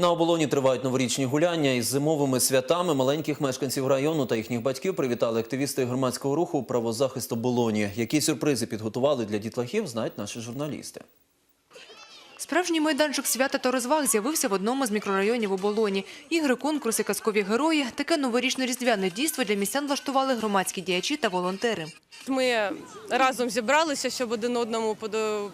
На оболоні тривають новорічні гуляння із зимовими святами. Маленьких мешканців району та їхніх батьків привітали активісти громадського руху правозахисту Болоні. Які сюрпризи підготували для дітлахів, знають наші журналісти. Справжній майданчик свята та розваг з'явився в одному з мікрорайонів оболоні. Ігри, конкурси, казкові герої. Таке новорічно-різдвяне дійство для містян влаштували громадські діячі та волонтери. Ми разом зібралися, щоб один одному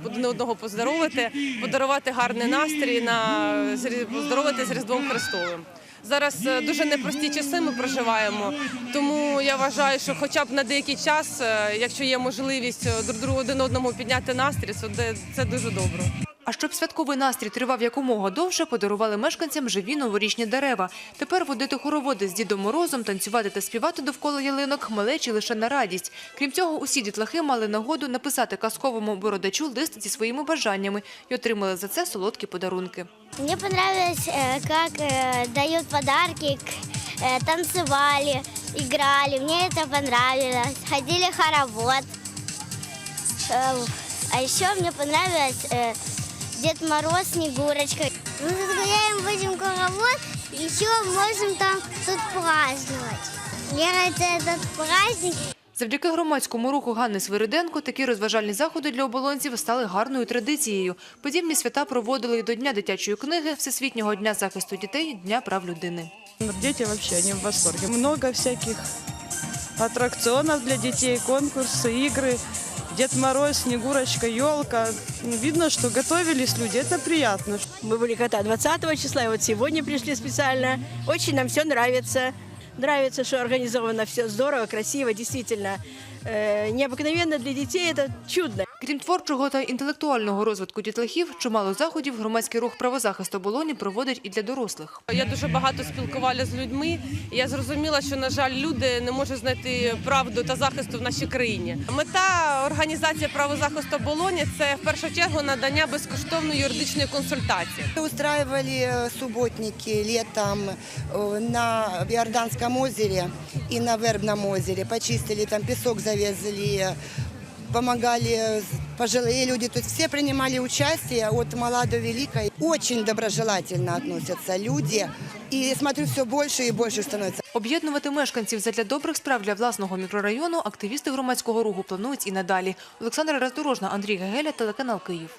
один одного поздоровити, подарувати гарний настрій на поздоровити з Різдвом Христовим. Зараз е, дуже непрості часи ми проживаємо, тому я вважаю, що хоча б на деякий час, е, якщо є можливість е, друг другу один одному підняти настрій, це дуже добре. А щоб святковий настрій тривав якомога довше, подарували мешканцям живі новорічні дерева. Тепер водити хороводи з Дідом Морозом, танцювати та співати довкола ялинок малечі лише на радість. Крім цього, усі дітлахи мали нагоду написати казковому бородачу лист зі своїми бажаннями і отримали за це солодкі подарунки. Мне понравилось, э, как э, дают подарки, к- э, танцевали, играли. Мне это понравилось. Ходили в хоровод. Э, А еще мне понравилось э, Дед Мороз, Снегурочка. Мы тут гуляем, будем в хоровод, еще можем там тут праздновать. Мне нравится этот праздник. Завдяки громадському руху Ганни Свириденко такі розважальні заходи для оболонців стали гарною традицією. Подібні свята проводили і до Дня дитячої книги, Всесвітнього дня захисту дітей, Дня прав людини. Дети вообще, они в восторге. Много всяких аттракционов для детей, конкурсы, игры. Дед Мороз, Снегурочка, елка. Видно, что готовились люди, это приятно. Мы были когда 20 числа, и вот сегодня пришли специально. Очень нам все нравится. Нравится, что организовано все здорово, красиво, действительно. Э, необыкновенно для детей, это чудно. Крім творчого та інтелектуального розвитку дітлахів, чимало заходів громадський рух правозахист оболоні проводить і для дорослих. Я дуже багато спілкувалася з людьми. і Я зрозуміла, що на жаль, люди не можуть знайти правду та захисту в нашій країні. Мета організації правозахисту оболоні це в першу чергу надання безкоштовної юридичної консультації. Устраивали э, субботники летом э, на Иорданском озере и на Вербном озере. Почистили, там песок завезли, помогали пожилые люди. То есть все принимали участие от мала до велика. Очень доброжелательно относятся люди. И смотрю, все больше и больше становится. Об'єднувати мешканців задля добрих справ для власного мікрорайону активісти громадського руху планують і надалі. Олександра Роздорожна, Андрій Гегеля, телеканал Київ.